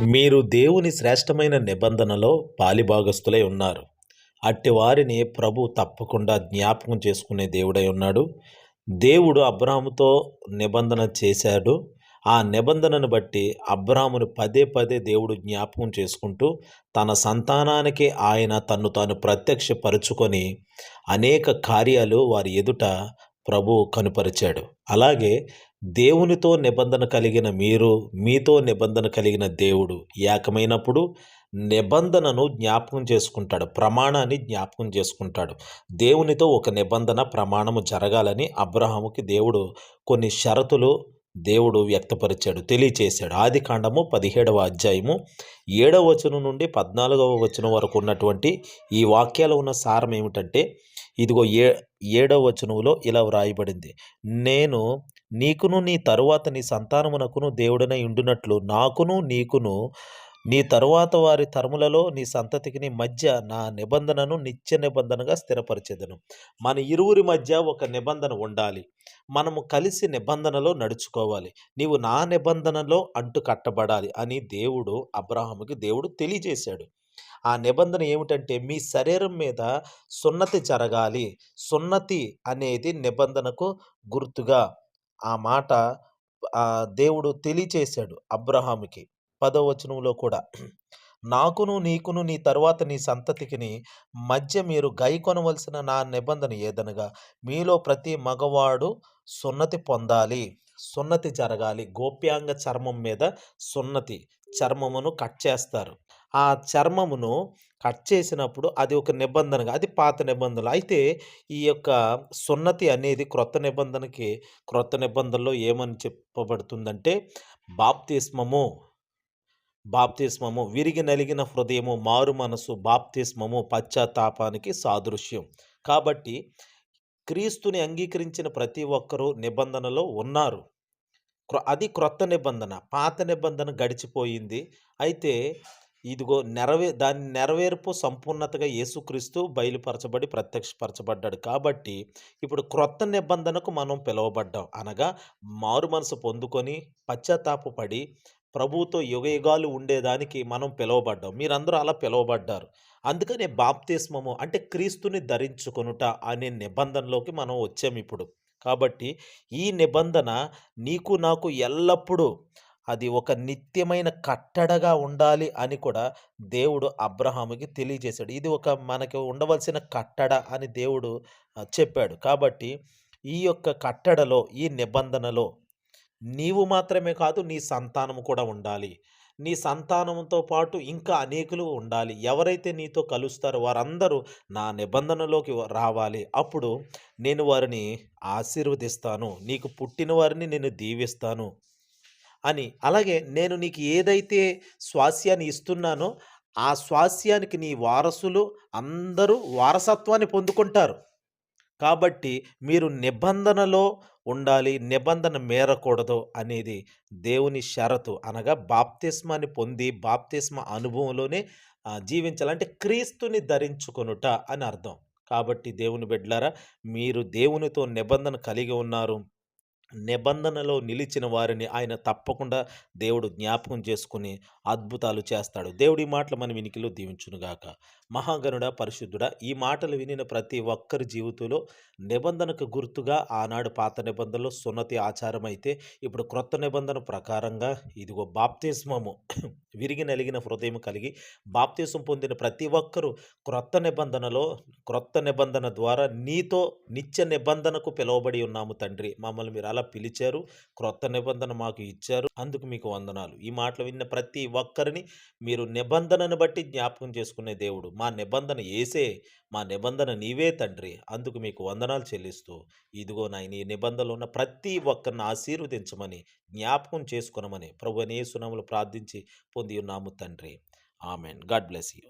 మీరు దేవుని శ్రేష్టమైన నిబంధనలో పాలిభాగస్తులై ఉన్నారు. అట్టి వారిని ప్రభు తప్పకుండా జ్ఞాపకం చేసుకునే దేవుడై ఉన్నాడు. దేవుడు అబ్రాహాముతో నిబంధన చేశాడు. ఆ నిబంధనను బట్టి అబ్రాహామును పదే పదే దేవుడు జ్ఞాపకం చేసుకుంటూ తన సంతానానికి ఆయన తన్ను తాను ప్రత్యక్షపరుచుకొని అనేక కార్యాలు వారి ఎదుట ప్రభు కనుపరిచాడు. అలాగే దేవునితో నిబంధన కలిగిన మీరు మీతో నిబంధన కలిగిన దేవుడు ఏకమైనప్పుడు నిబంధనను జ్ఞాపకం చేసుకుంటాడు. ప్రమాణాన్ని జ్ఞాపకం చేసుకుంటాడు. దేవునితో ఒక నిబంధన ప్రమాణము జరగాలని అబ్రహాముకి దేవుడు కొన్ని షరతులు దేవుడు వ్యక్తపరిచాడు తెలియచేశాడు. ఆది కాండము పదిహేడవ అధ్యాయము ఏడవ వచనం నుండి పద్నాలుగవ వచనం వరకు ఉన్నటువంటి ఈ వాక్యాలు ఉన్న సారం ఏమిటంటే ఇదిగో ఏ ఏడవ వచనంలో ఇలా వ్రాయబడింది. నేను నీకును నీ తరువాత నీ సంతానమునకును దేవుడనై ఉండునట్లు నాకును నీకును నీ తరువాత వారి తరములలో నీ సంతతికి నీ మధ్య నా నిబంధనను నిత్య నిబంధనగా స్థిరపరిచేదను. మన ఇరువురి మధ్య ఒక నిబంధన ఉండాలి. మనము కలిసి నిబంధనలో నడుచుకోవాలి. నీవు నా నిబంధనలో అంటు కట్టబడాలి అని దేవుడు అబ్రహాముకి దేవుడు తెలియజేశాడు. ఆ నిబంధన ఏమిటంటే మీ శరీరం మీద సున్నతి జరగాలి. సున్నతి అనేది నిబంధనకు గుర్తుగా ఆ మాట దేవుడు తెలియచేశాడు అబ్రహాముకి. పదో వచనంలో కూడా నాకును నీకును నీ తరువాత నీ సంతతికిని మధ్య మీరు గైకొనవలసిన నా నిబంధన ఏదనగా మీలో ప్రతి మగవాడు సున్నతి పొందాలి సున్నతి జరగాలి. గోప్యాంగ చర్మం మీద సున్నతి చర్మమును కట్ చేస్తారు. ఆ చర్మమును కట్ చేసినప్పుడు అది ఒక నిబంధనగా అది పాత నిబంధనలు. అయితే ఈ యొక్క సున్నతి అనేది క్రొత్త నిబంధనకి క్రొత్త నిబంధనలో ఏమని చెప్పబడుతుందంటే బాప్తిస్మము బాప్తిస్మము విరిగి నలిగిన హృదయము మారు మనసు బాప్తిస్మము పశ్చాత్తాపానికి సాదృశ్యం. కాబట్టి క్రీస్తుని అంగీకరించిన ప్రతి ఒక్కరూ నిబంధనలో ఉన్నారు. క్రొ- అది క్రొత్త నిబంధన పాత నిబంధన గడిచిపోయింది. అయితే ఇదిగో నెరవే దాని నెరవేర్పు సంపూర్ణతగా యేసుక్రీస్తు బయలుపరచబడి ప్రత్యక్షపరచబడ్డాడు. కాబట్టి ఇప్పుడు క్రొత్త నిబంధనకు మనం పిలువబడ్డాం అనగా మారు మనసు పొందుకొని పశ్చాత్తాపపడి ప్రభువుతో యుగయుగాలు ఉండేదానికి మనం పిలువబడ్డాం. మీరందరూ అలా పిలువబడ్డారు. అందుకనే బాప్తిస్మము అంటే క్రీస్తుని ధరించుకొనుట అనే నిబంధనలోకి మనం వచ్చాం ఇప్పుడు. కాబట్టి ఈ నిబంధన నీకు నాకు ఎల్లప్పుడూ అది ఒక నిత్యమైన కట్టడగా ఉండాలి అని కూడా దేవుడు అబ్రహాముకి తెలియజేశాడు. ఇది ఒక మనకి ఉండవలసిన కట్టడ అని దేవుడు చెప్పాడు. కాబట్టి ఈ యొక్క కట్టడలో ఈ నిబంధనలో నీవు మాత్రమే కాదు నీ సంతానము కూడా ఉండాలి. నీ సంతానంతో పాటు ఇంకా అనేకులు ఉండాలి. ఎవరైతే నీతో కలుస్తారో వారందరూ నా నిబంధనలోకి రావాలి. అప్పుడు నేను వారిని ఆశీర్వదిస్తాను. నీకు పుట్టిన వారిని నేను దీవిస్తాను అని. అలాగే నేను నీకు ఏదైతే స్వాస్యాన్ని ఇస్తున్నానో ఆ స్వాస్యానికి నీ వారసులు అందరూ వారసత్వాన్ని పొందుకుంటారు. కాబట్టి మీరు నిబంధనలో ఉండాలి నిబంధన మేరకూడదు అనేది దేవుని షరతు. అనగా బాప్తిస్మాన్ని పొంది బాప్తిస్మ అనుభవంలోనే జీవించాలంటే క్రీస్తుని ధరించుకొనుట అని అర్థం. కాబట్టి దేవుని బిడ్డలారా మీరు దేవునితో నిబంధన కలిగి ఉన్నారు. నిబంధనలో నిలిచిన వారిని ఆయన తప్పకుండా దేవుడు జ్ఞాపకం చేసుకుని అద్భుతాలు చేస్తాడు. దేవుడి మాటలు మన వినికిలో దీవించునుగాక మహాగణుడ పరిశుద్ధుడ ఈ మాటలు వినిన ప్రతి ఒక్కరి జీవితంలో నిబంధనకు గుర్తుగా ఆనాడు పాత నిబంధనలో సున్నతి ఆచారం అయితే ఇప్పుడు క్రొత్త నిబంధన ప్రకారంగా ఇదిగో బాప్తిస్మము. విరిగి నలిగిన హృదయం కలిగి బాప్తిసం పొందిన ప్రతి ఒక్కరూ క్రొత్త నిబంధనలో క్రొత్త నిబంధన ద్వారా నీతో నిత్య నిబంధనకు పిలువబడి ఉన్నాము తండ్రి. మమ్మల్ని మీరు అలా పిలిచారు. క్రొత్త నిబంధన మాకు ఇచ్చారు. అందుకు మీకు వందనాలు. ఈ మాటలు విన్న ప్రతి ఒక్కరిని మీరు నిబంధనను బట్టి జ్ఞాపకం చేసుకునే దేవుడు. మా నిబంధన ఏసే మా నిబంధన నీవే తండ్రి. అందుకు మీకు వందనాలు చెల్లిస్తూ ఇదిగో నాయన ఈ నిబంధనలో ఉన్న ప్రతి ఒక్కరిని ఆశీర్వదించమని జ్ఞాపకం చేసుకునమని ప్రభు సునములు ప్రార్థించి పొంది ఉన్నాము తండ్రి. ఆమెన్. God bless you.